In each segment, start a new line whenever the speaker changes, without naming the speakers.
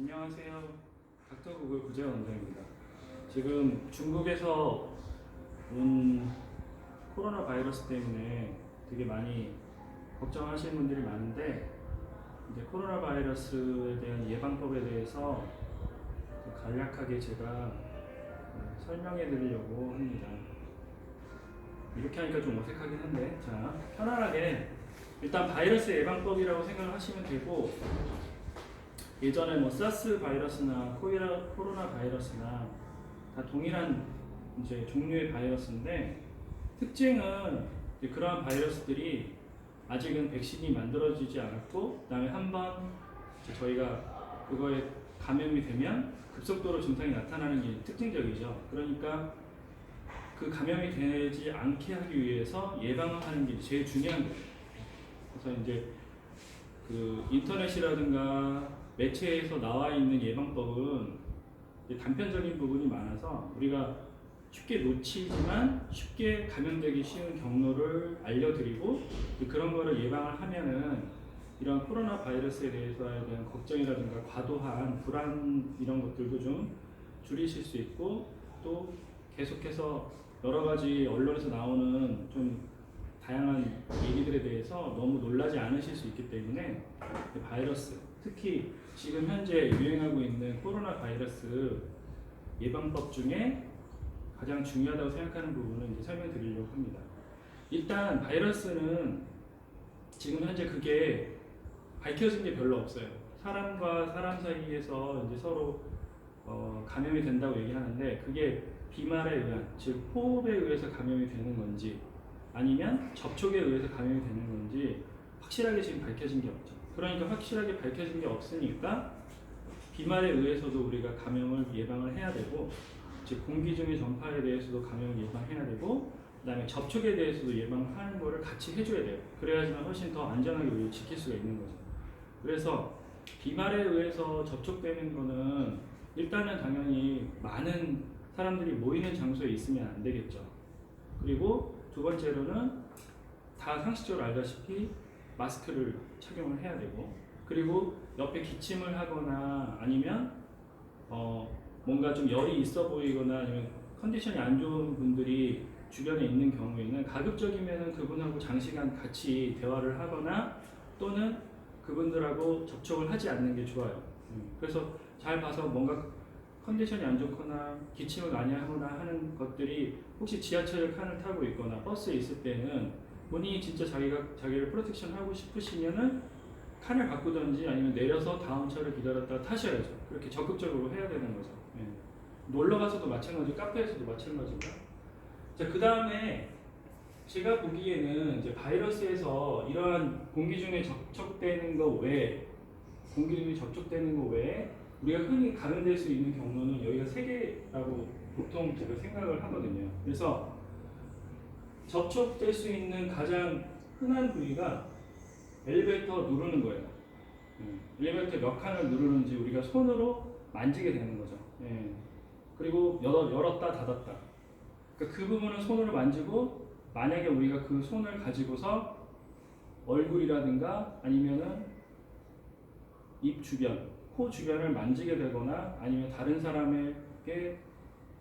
안녕하세요. 닥터 구글 구재원 원장입니다. 지금 중국에서 온 코로나 바이러스 때문에 되게 많이 걱정하시는 분들이 많은데 이제 코로나 바이러스에 대한 예방법에 대해서 좀 간략하게 제가 어, 설명해 드리려고 합니다. 이렇게 하니까 좀 어색하긴 한데 자 편안하게 일단 바이러스 예방법이라고 생각을 하시면 되고 예전에 뭐 사스 바이러스나 코로나 바이러스나 다 동일한 이제 종류의 바이러스인데 특징은 그러한 바이러스들이 아직은 백신이 만들어지지 않았고 그다음에 한번 저희가 그거에 감염이 되면 급속도로 증상이 나타나는 게 특징적이죠. 그러니까 그 감염이 되지 않게 하기 위해서 예방을 하는 게 제일 중요한 거예요. 그래서 이제 그 인터넷이라든가 매체에서 나와 있는 예방법은 단편적인 부분이 많아서 우리가 쉽게 놓치지만 쉽게 감염되기 쉬운 경로를 알려드리고 그런 거를 예방을 하면은 이런 코로나 바이러스에 대해서에 대한 걱정이라든가 과도한 불안 이런 것들도 좀 줄이실 수 있고 또 계속해서 여러 가지 언론에서 나오는 좀 다양한 얘기들에 대해서 너무 놀라지 않으실 수 있기 때문에 이 바이러스 특히 지금 현재 유행하고 있는 코로나 바이러스 예방법 중에 가장 중요하다고 생각하는 부분을 이제 설명드리려고 합니다. 일단 바이러스는 지금 현재 그게 밝혀진 게 별로 없어요. 사람과 사람 사이에서 이제 서로 어, 감염이 된다고 얘기하는데 그게 비말에 의한 즉 호흡에 의해서 감염이 되는 건지 아니면 접촉에 의해서 감염이 되는 건지 확실하게 지금 밝혀진 게 없죠. 그러니까 확실하게 밝혀진 게 없으니까 비말에 의해서도 우리가 감염을 예방을 해야 되고 즉 공기 중의 전파에 대해서도 감염을 예방해야 되고 그다음에 접촉에 대해서도 예방하는 거를 같이 해줘야 돼요. 그래야지만 훨씬 더 안전하게 우리를 지킬 수가 있는 거죠. 그래서 비말에 의해서 접촉되는 거는 일단은 당연히 많은 사람들이 모이는 장소에 있으면 안 되겠죠. 그리고 두 번째로는 다 상식적으로 알다시피 마스크를 착용을 해야 되고 그리고 옆에 기침을 하거나 아니면 어 뭔가 좀 열이 있어 보이거나 아니면 컨디션이 안 좋은 분들이 주변에 있는 경우에는 가급적이면 그분하고 장시간 같이 대화를 하거나 또는 그분들하고 접촉을 하지 않는 게 좋아요. 음, 그래서 잘 봐서 뭔가 컨디션이 안 좋거나 기침을 많이 하거나 하는 것들이 혹시 지하철 칸을 타고 있거나 버스에 있을 때는 본인이 진짜 자기가 자기를 프로텍션 하고 싶으시면은 칸을 바꾸든지 아니면 내려서 다음 차를 기다렸다가 타셔야죠. 그렇게 적극적으로 해야 되는 거죠. 예. 놀러 가서도 마찬가지, 카페에서도 마찬가지고. 자, 그 다음에 제가 보기에는 이제 바이러스에서 이러한 공기 중에 접촉되는 거 외에 공기 중에 접촉되는 거 외에 우리가 흔히 감염될 수 있는 경로는 여기가 세 개라고 보통 제가 생각을 하거든요. 그래서 접촉될 수 있는 가장 흔한 부위가 엘리베이터 누르는 거예요. 음, 엘리베이터 몇 칸을 누르는지 우리가 손으로 만지게 되는 거죠. 예. 그리고 열었다 닫았다. 그러니까 그 부분은 손으로 만지고 만약에 우리가 그 손을 가지고서 얼굴이라든가 아니면은 입 주변, 코 주변을 만지게 되거나 아니면 다른 사람에게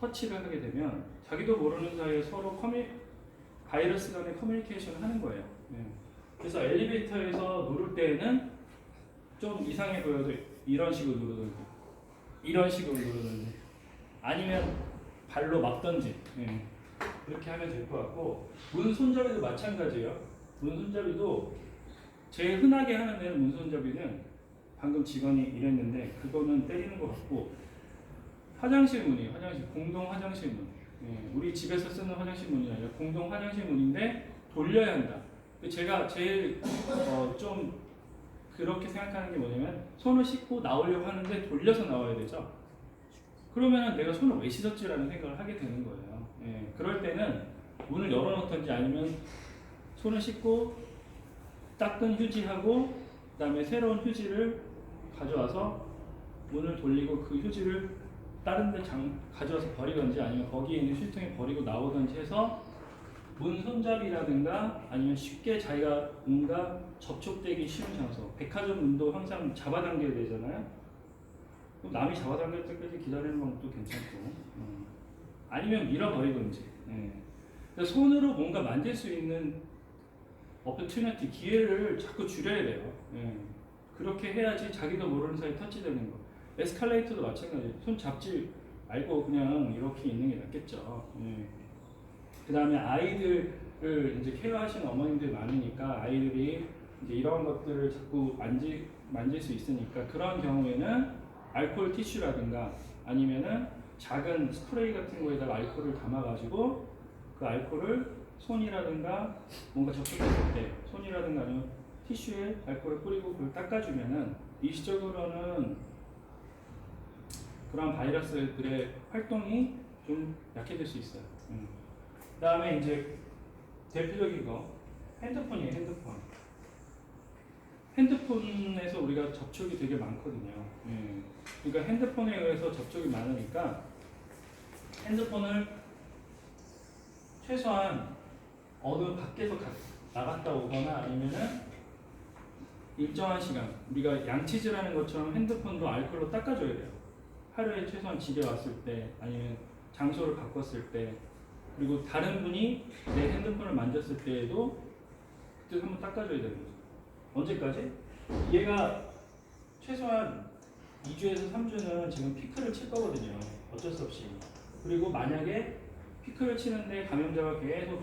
터치를 하게 되면 자기도 모르는 사이에 서로 커뮤 바이러스 간의 커뮤니케이션을 하는 거예요. 예. 그래서 엘리베이터에서 누를 때는 좀 이상해 보여도 이런 식으로 누르든지 이런 식으로 누르든지 아니면 발로 막든지 예. 그렇게 하면 될 것 같고 문 손잡이도 마찬가지예요. 문 손잡이도 제일 흔하게 하는 데는 문 손잡이는 방금 직원이 이랬는데 그거는 때리는 것 같고 화장실 문이에요. 화장실 공동 화장실 문. 예, 우리 집에서 쓰는 화장실 문이 아니라 공동 화장실 문인데 돌려야 한다. 제가 제일 어, 좀 그렇게 생각하는 게 뭐냐면 손을 씻고 나오려고 하는데 돌려서 나와야 되죠. 그러면 내가 손을 왜 씻었지라는 생각을 하게 되는 거예요. 예, 그럴 때는 문을 열어놓든지 아니면 손을 씻고 닦은 휴지하고 그다음에 새로운 휴지를 가져와서 문을 돌리고 그 휴지를 다른 데 장, 가져와서 버리든지 아니면 거기에 있는 휴지통에 버리고 나오든지 해서 문 손잡이라든가 아니면 쉽게 자기가 뭔가 접촉되기 쉬운 장소 백화점 문도 항상 잡아당겨야 되잖아요 남이 잡아당길 때까지 기다리는 방법도 괜찮고 음. 아니면 밀어버리든지 예. 손으로 뭔가 만질 수 있는 어퍼튜니티 기회를 자꾸 줄여야 돼요 예. 그렇게 해야지 자기도 모르는 사이에 터치되는 거 에스컬레이터도 마찬가지 손 잡지 말고 그냥 이렇게 있는 게 낫겠죠 예. 그 다음에 아이들을 이제 케어하시는 어머님들이 많으니까 아이들이 이제 이런 것들을 자꾸 만지, 만질 수 있으니까 그런 경우에는 알코올 티슈라든가 아니면은 작은 스프레이 같은 거에다가 알코올을 담아가지고 그 알코올을 손이라든가 뭔가 접촉했을 때 손이라든가 아니면 티슈에 알코올을 뿌리고 그걸 닦아주면은 일시적으로는 그런 바이러스들의 활동이 좀 약해질 수 있어요. 음. 그다음에 이제 대표적인 거 핸드폰이에요. 핸드폰. 핸드폰에서 우리가 접촉이 되게 많거든요. 예. 그러니까 핸드폰에 의해서 접촉이 많으니까 핸드폰을 최소한 어느 밖에서 가- 나갔다 오거나 아니면은 일정한 시간 우리가 양치질하는 것처럼 핸드폰도 알코올로 닦아줘야 돼요. 하루에 최소한 집에 왔을 때 아니면 장소를 바꿨을 때 그리고 다른 분이 내 핸드폰을 만졌을 때에도 그때 한번 닦아줘야 되는 거죠. 언제까지? 얘가 최소한 2주에서 3주는 지금 피크를 칠 거거든요. 어쩔 수 없이. 그리고 만약에 피크를 치는데 감염자가 계속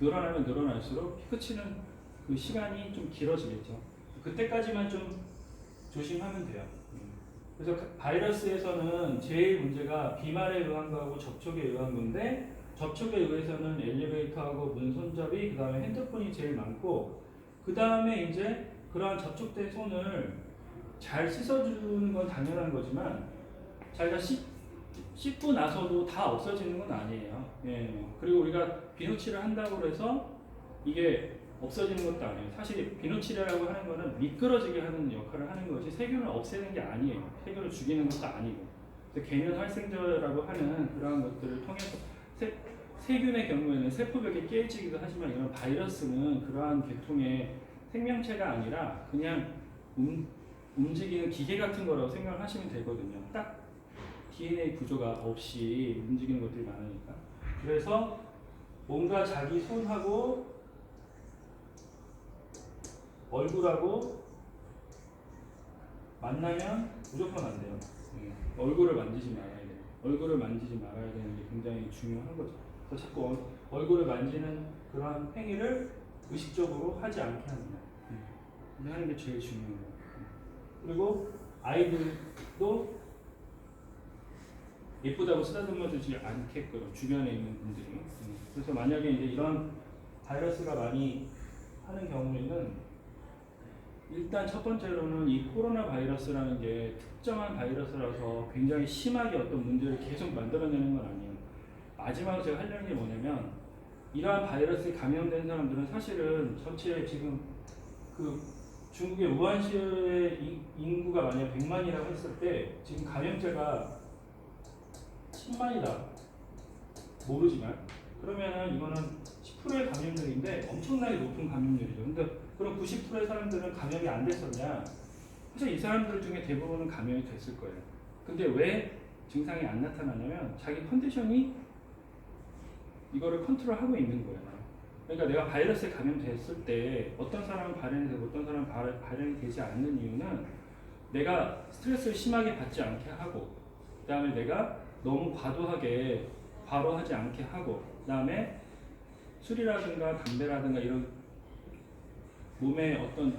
늘어나면 늘어날수록 피크 치는 그 시간이 좀 길어지겠죠. 그때까지만 좀 조심하면 돼요. 그래서 그 바이러스에서는 제일 문제가 비말에 의한 거하고 접촉에 의한 건데 접촉에 의해서는 엘리베이터하고 문 손잡이 그 다음에 핸드폰이 제일 많고 그 다음에 이제 그러한 접촉된 손을 잘 씻어주는 건 당연한 거지만 자기가 씻, 씻고 나서도 다 없어지는 건 아니에요. 예. 그리고 우리가 비누칠을 한다고 해서 이게 없어지는 것도 아니에요. 사실 비누칠이라고 하는 거는 미끄러지게 하는 역할을 하는 거지 세균을 없애는 게 아니에요. 세균을 죽이는 것도 아니고. 그래서 계면 활성제라고 하는 그러한 것들을 통해서 세, 세균의 경우에는 세포벽이 깨지기도 하지만 이런 바이러스는 그러한 계통의 생명체가 아니라 그냥 움, 움직이는 기계 같은 거라고 생각하시면 되거든요. 딱 DNA 구조가 없이 움직이는 것들이 많으니까. 그래서 뭔가 자기 손하고 얼굴하고 만나면 무조건 안 돼요. 예. 얼굴을 만지지 말아야 돼요. 얼굴을 만지지 말아야 되는 게 굉장히 중요한 거죠. 그래서 자꾸 얼- 얼굴을 만지는 그러한 행위를 의식적으로 하지 않게 하는 거예요. 예. 하는 게 제일 중요한 거예요. 예. 그리고 아이들도 예쁘다고 쓰다듬어 주지 않게끔 주변에 있는 분들이 음. 그래서 만약에 이제 이런 바이러스가 많이 하는 경우에는 일단 첫 번째로는 이 코로나 바이러스라는 게 특정한 바이러스라서 굉장히 심하게 어떤 문제를 계속 만들어내는 건 아니에요. 마지막으로 제가 하려는 게 뭐냐면 이러한 바이러스에 감염된 사람들은 사실은 전체 지금 그 중국의 우한시의 인- 인구가 만약 100만이라고 했을 때 지금 감염자가 10만이다. 모르지만 그러면은 이거는 10%의 감염률인데 엄청나게 높은 감염률이죠. 근데 그럼 90%의 사람들은 감염이 안 됐었냐? 사실 이 사람들 중에 대부분은 감염이 됐을 거예요. 근데 왜 증상이 안 나타나냐면 자기 컨디션이 이거를 컨트롤하고 있는 거예요. 그러니까 내가 바이러스에 감염됐을 때 어떤 사람은 발현이 되고 어떤 사람은 발- 발현이 되지 않는 이유는 내가 스트레스를 심하게 받지 않게 하고 그다음에 내가 너무 과도하게 바로 하지 않게 하고 그다음에 술이라든가 담배라든가 이런 몸에 어떤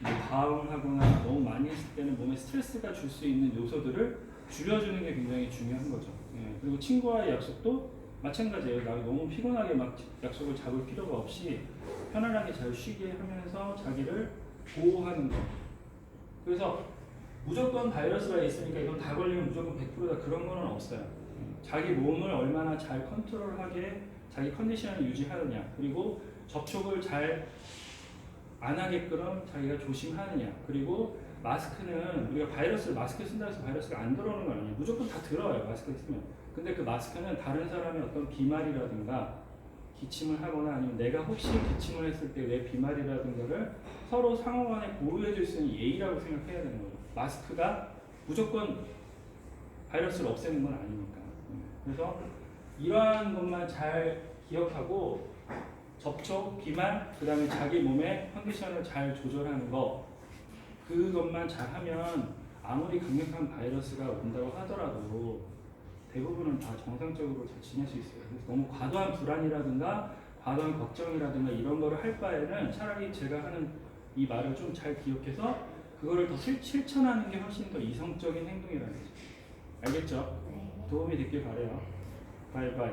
뭐 과음하거나 너무 많이 했을 때는 몸에 스트레스가 줄 수 있는 요소들을 줄여주는 게 굉장히 중요한 거죠. 예, 그리고 친구와의 약속도 마찬가지예요. 나 너무 피곤하게 막 약속을 잡을 필요가 없이 편안하게 잘 쉬게 하면서 자기를 보호하는 거. 그래서 무조건 바이러스가 있으니까 이건 다 걸리면 무조건 100%다 그런 거는 없어요. 자기 몸을 얼마나 잘 컨트롤하게 자기 컨디션을 유지하느냐 그리고 접촉을 잘 안 하게끔 자기가 조심하느냐 그리고 마스크는 우리가 바이러스 마스크 쓴다고 해서 바이러스가 안 들어오는 건 아니에요 무조건 다 들어와요 마스크 쓰면 근데 그 마스크는 다른 사람의 어떤 비말이라든가 기침을 하거나 아니면 내가 혹시 기침을 했을 때 내 비말이라든가를 서로 상호 간에 보호해 줄 수 있는 예의라고 생각해야 되는 거죠 마스크가 무조건 바이러스를 없애는 건 아니니까. 음. 그래서 이러한 것만 잘 기억하고 접촉, 비말, 그 다음에 자기 몸의 컨디션을 잘 조절하는 거 그것만 잘 하면 아무리 강력한 바이러스가 온다고 하더라도 대부분은 다 정상적으로 잘 지낼 수 있어요. 너무 과도한 불안이라든가 과도한 걱정이라든가 이런 거를 할 바에는 차라리 제가 하는 이 말을 좀 잘 기억해서 그거를 더 실, 실천하는 게 훨씬 더 이성적인 행동이라는 거죠. 알겠죠?
네.
도움이 됐길 바래요. 바이바이.